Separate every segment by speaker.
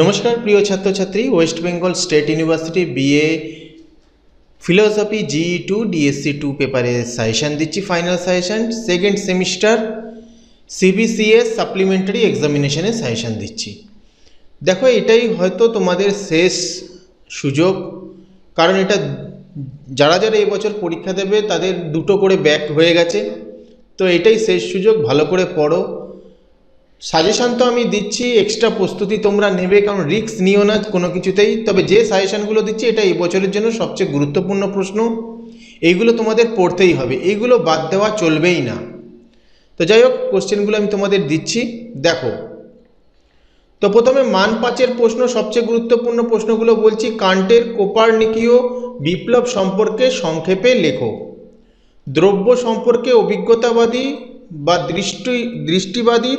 Speaker 1: নমস্কার, প্রিয় ছাত্রছাত্রী West Bengal State University BA philosophy G two DSC two পেপারে সাজেশান দিচ্ছি final suggestion second semester CBCS supplementary এক্সামিনেশনে suggestion দিচ্ছি। দেখো, এটাই হয়তো তোমাদের শেষ সুযোগ, কারণ এটা যারা যারা এবছর পরীক্ষা দেবে, তাদের দুটো করে ব্যাক হয়ে গেছে। তো এটাই শেষ সুযোগ, ভালো করে পড়ো। সাজেশান তো আমি দিচ্ছি এক্সট্রা প্রস্তুতি তোমরা নেবে, কারণ রিস্ক নিও না কোনো কিছুতেই। তবে যে সাজেশানগুলো দিচ্ছি, এটা এই বছরের জন্য সবচেয়ে গুরুত্বপূর্ণ প্রশ্ন। এইগুলো তোমাদের পড়তেই হবে। এইগুলো বাদ দেওয়া চলবেই না। তো যাই হোক কোশ্চেনগুলো আমি তোমাদের দিচ্ছি। দেখো, তো প্রথমে মান পাঁচের প্রশ্ন, সবচেয়ে গুরুত্বপূর্ণ প্রশ্নগুলো বলছি। কান্টের কোপারনিকীয় বিপ্লব সম্পর্কে সংক্ষেপে লেখো। দ্রব্য সম্পর্কে অভিজ্ঞতাবাদী বা দৃষ্টি, দৃষ্টিবাদী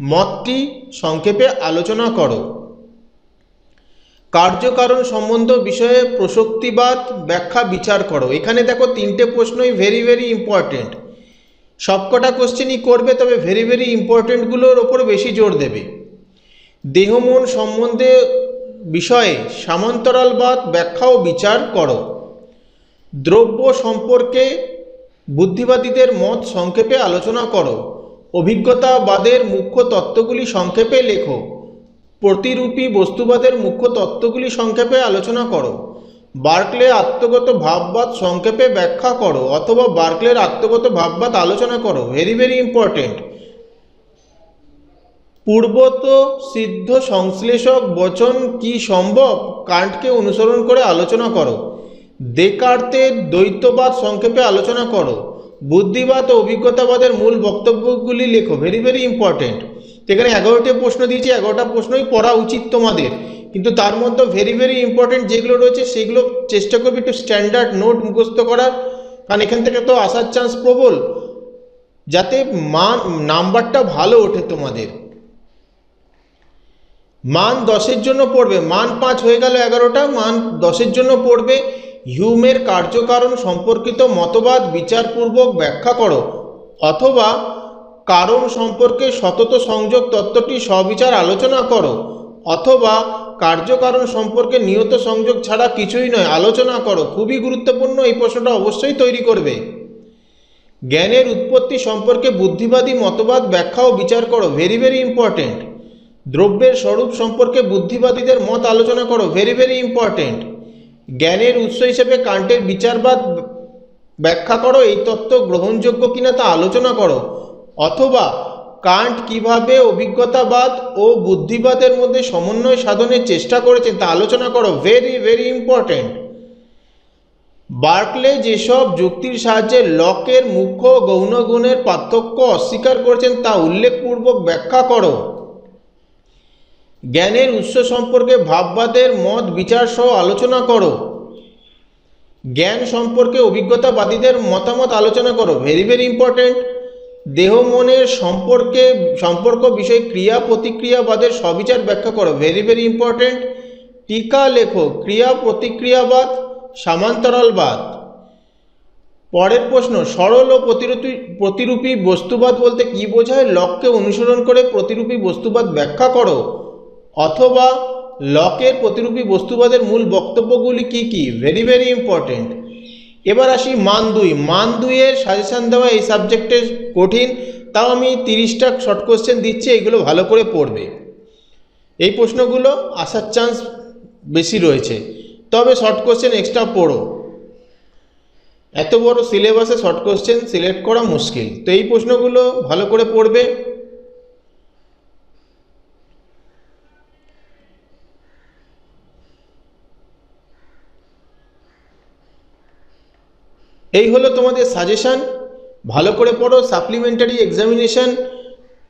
Speaker 1: মতটি সংক্ষেপে আলোচনা করো। কার্যকারণ সম্বন্ধ বিষয়ে প্রসক্তিবাদ ব্যাখ্যা বিচার করো। এখানে দেখো তিনটে প্রশ্নই ভেরি ভেরি ইম্পর্টেন্ট সবকটা কোশ্চেনই করবে, তবে ভেরি ভেরি ইম্পর্টেন্টগুলোর ওপর বেশি জোর দেবে। দেহমন সম্বন্ধে বিষয়ে সামান্তরালবাদ ব্যাখ্যা ও বিচার করো। দ্রব্য সম্পর্কে বুদ্ধিবাদীদের মত সংক্ষেপে আলোচনা করো। অভিজ্ঞতাবাদের মুখ্য তত্ত্বগুলি সংক্ষেপে লেখো। প্রতিরূপী বস্তুবাদের মুখ্য তত্ত্বগুলি সংক্ষেপে আলোচনা করো। বার্কলে আত্মগত ভাববাদ সংক্ষেপে ব্যাখ্যা করো অথবা বার্কলের আত্মগত ভাববাদ আলোচনা করো। Very very important. পূর্বত সিদ্ধ সংশ্লেষক বচন কি সম্ভব কান্টকে অনুসরণ করে আলোচনা করো। দেকার্তের দ্বৈতবাদ সংক্ষেপে আলোচনা করো। বুদ্ধিবাদ ও অভিজ্ঞতাবাদের মূল বক্তব্যগুলি লেখো। ভেরি ভেরি ইম্পর্টেন্ট এখানে এগারোটি প্রশ্ন দিয়েছি। এগারোটা প্রশ্নই পড়া উচিত তোমাদের। কিন্তু তার মধ্যে ভেরি ভেরি ইম্পর্টেন্ট যেগুলো রয়েছে, সেগুলো চেষ্টা করবে একটু স্ট্যান্ডার্ড নোট মুখস্থ করার। কারণ এখান থেকে তো আসার চান্স প্রবল। যাতে মান, নাম্বারটা ভালো ওঠে তোমাদের। মান দশের জন্য পড়বে। মান পাঁচ হয়ে গেল এগারোটা। মান দশের জন্য পড়বে হিউমের কার্যকারণ সম্পর্কিত মতবাদ বিচারপূর্বক ব্যাখ্যা করো, অথবা কারণ সম্পর্কে সতত সংযোগ তত্ত্বটি সবিচার আলোচনা করো, অথবা কার্যকারণ সম্পর্কে নিয়ত সংযোগ ছাড়া কিছুই নয়, আলোচনা করো। খুবই গুরুত্বপূর্ণ, এই প্রশ্নটা অবশ্যই তৈরি করবে। জ্ঞানের উৎপত্তি সম্পর্কে বুদ্ধিবাদী মতবাদ ব্যাখ্যা ও বিচার করো ভেরি ভেরি ইম্পর্টেন্ট দ্রব্যের স্বরূপ সম্পর্কে বুদ্ধিবাদীদের মত আলোচনা করো ভেরি ভেরি ইম্পর্টেন্ট জ্ঞানের উৎস হিসেবে কান্টের বিচারবাদ ব্যাখ্যা করো, এই তত্ত্ব গ্রহণযোগ্য কিনা তা আলোচনা করো। অথবা কান্ট কীভাবে অভিজ্ঞতাবাদ ও বুদ্ধিবাদের মধ্যে সমন্বয় সাধনের চেষ্টা করেছেন তা আলোচনা করো। ভেরি ভেরি ইম্পর্টেন্ট বার্কলে যেসব যুক্তির সাহায্যে লকের মুখ্য গৌণগুণের পার্থক্য অস্বীকার করেছেন তা উল্লেখপূর্বক ব্যাখ্যা করো। জ্ঞানের উৎস সম্পর্কে ভাববাদের মত বিচার সহ আলোচনা করো। জ্ঞান সম্পর্কে অভিজ্ঞতাবাদীদের মতামত আলোচনা করো। ভেরি ভেরি ইম্পর্টেন্ট দেহ মনের সম্পর্কে, সম্পর্ক বিষয়ে ক্রিয়া প্রতিক্রিয়াবাদের সবিচার ব্যাখ্যা করো। ভেরি ভেরি ইম্পর্টেন্ট টিকা লেখো। ক্রিয়া প্রতিক্রিয়াবাদ, সামান্তরালবাদ। পরের প্রশ্ন, সরল ও প্রতিরূপী প্রতিরূপী বস্তুবাদ বলতে কি বোঝায়? লককে অনুসরণ করে প্রতিরূপী বস্তুবাদ ব্যাখ্যা করো। অথবা লকের প্রতিরূপী বস্তুবাদের মূল বক্তব্যগুলি কি কি? ভেরি ভেরি ইম্পর্টেন্ট এবার আসি মান দুই মান দুইয়ের সাজেশান দেওয়া এই সাবজেক্টের কঠিন, তাও আমি তিরিশটা শর্ট কোশ্চেন দিচ্ছি, এগুলো ভালো করে পড়বে। এই প্রশ্নগুলো আসার চান্স বেশি রয়েছে। তবে শর্ট কোশ্চেন এক্সট্রা পড়ো। এত বড় সিলেবাসে শর্ট কোশ্চেন সিলেক্ট করা মুশকিল। তো এই প্রশ্নগুলো ভালো করে পড়বে। এই হলো তোমাদের সাজেশান ভালো করে পড়ো সাপ্লিমেন্টারি এক্সামিনেশন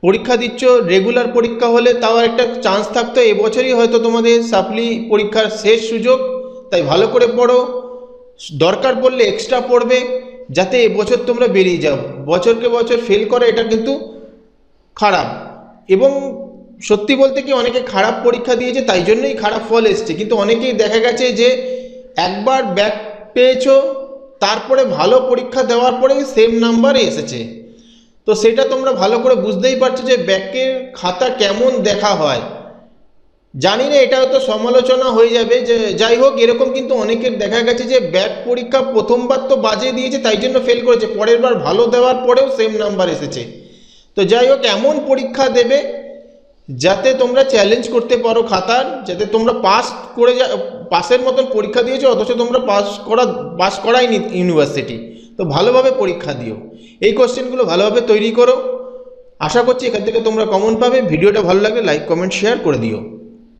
Speaker 1: পরীক্ষা দিচ্ছ রেগুলার পরীক্ষা হলে তাও একটা চান্স থাকতো। এবছরই হয়তো তোমাদের সাপ্লি পরীক্ষার শেষ সুযোগ, তাই ভালো করে পড়ো। দরকার পড়লে এক্সট্রা পড়বে, যাতে এবছর তোমরা বেরিয়ে যাও। বছরকে বছর ফেল করা, এটা কিন্তু খারাপ। এবং সত্যি বলতে কি, অনেকে খারাপ পরীক্ষা দিয়েছে, তাই জন্যই খারাপ ফল এসছে। কিন্তু অনেকেই দেখা গেছে যে, একবার ব্যাক পেয়েছ তারপরে ভালো পরীক্ষা দেওয়ার পরেই সেম নাম্বারে এসেছে। তো সেটা তোমরা ভালো করে বুঝতেই পারছ যে ব্যাকের খাতা কেমন দেখা হয়। জানি না, এটা তো সমালোচনা হয়ে যাবে যে যাই হোক, এরকম কিন্তু অনেকের দেখা গেছে যে ব্যাক পরীক্ষা প্রথমবার তো বাজে দিয়েছে, তাই জন্য ফেল করেছে। পরের বার ভালো দেওয়ার পরেও সেম নাম্বার এসেছে। তো যাই হোক, এমন পরীক্ষা দেবে যাতে তোমরা চ্যালেঞ্জ করতে পারো খাতার, যাতে তোমরা পাস করে যা পাসের মতন পরীক্ষা দিয়েছ, অথচ তোমরা পাস করা পাস করাইনি ইউনিভার্সিটি তো ভালোভাবে পরীক্ষা দিও। এই কোশ্চেনগুলো ভালোভাবে তৈরি করো। আশা করছি এখান থেকে তোমরা কমন পাবে। ভিডিওটা ভালো লাগলে লাইক কমেন্ট শেয়ার করে দিও।